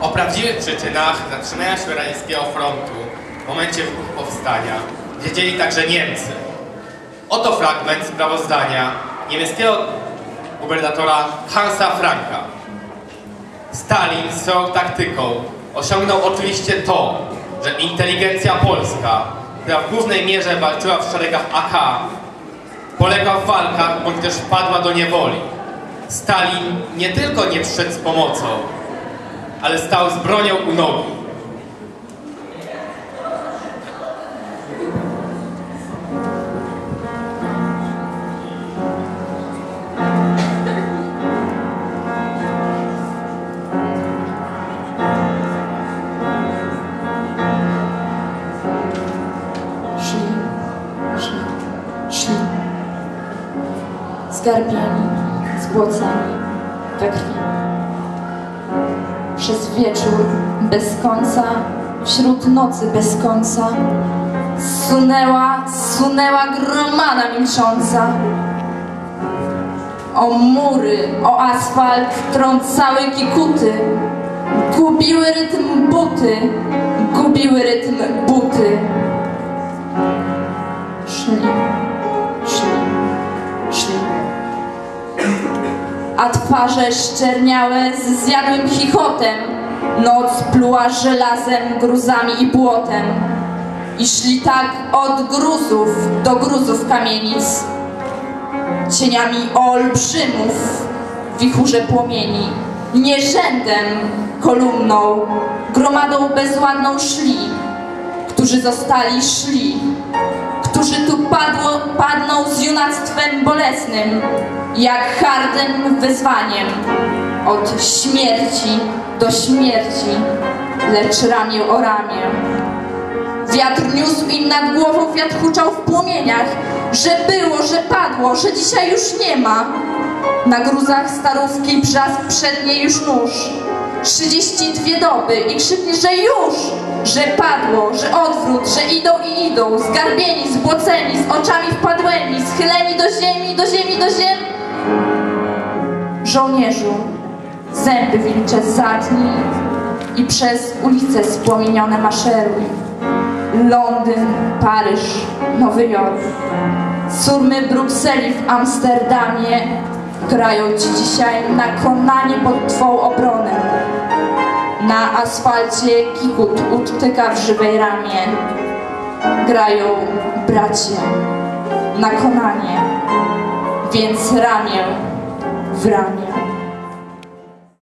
O prawdziwych przyczynach zatrzymania radzieckiego frontu w momencie wybuchu powstania wiedzieli także Niemcy. Oto fragment sprawozdania niemieckiego gubernatora Hansa Franka. Stalin swoją taktyką osiągnął oczywiście to, że inteligencja polska, która w głównej mierze walczyła w szeregach AK, poległa w walkach bądź też wpadła do niewoli. Stalin nie tylko nie przyszedł z pomocą, ale stał z bronią u nogi. Zgarbieni, zgłoceni we krwi. Przez wieczór bez końca, wśród nocy bez końca, sunęła, sunęła gromada milcząca. O mury, o asfalt trącały kikuty, gubiły rytm buty, gubiły rytm twarze szczerniałe z zjadłym chichotem, noc pluła żelazem, gruzami i błotem. I szli tak od gruzów do gruzów kamienic, cieniami olbrzymów, wichurze płomieni, nie rzędem, kolumną, gromadą bezładną szli, którzy zostali szli, junactwem bolesnym, jak hardym wyzwaniem, od śmierci do śmierci, lecz ramię o ramię. Wiatr niósł im nad głową, wiatr huczał w płomieniach, że było, że padło, że dzisiaj już nie ma. Na gruzach starówki brzask przedniej już nóż. 32 doby i krzyknie, że już, że padło, że odwrót, że idą i idą, zgarbieni, zbłoceni, z oczami wpadłymi, schyleni do ziemi, do ziemi, do ziemi. Żołnierzu, zęby wilcze zadni i przez ulice spłomienione maszeruj. Londyn, Paryż, Nowy Jork, surmy Brukseli w Amsterdamie grają ci dzisiaj na konanie pod twą obronę. Na asfalcie kikut utyka w żywej ramie. Grają bracie na konanie, więc ramię w ramię.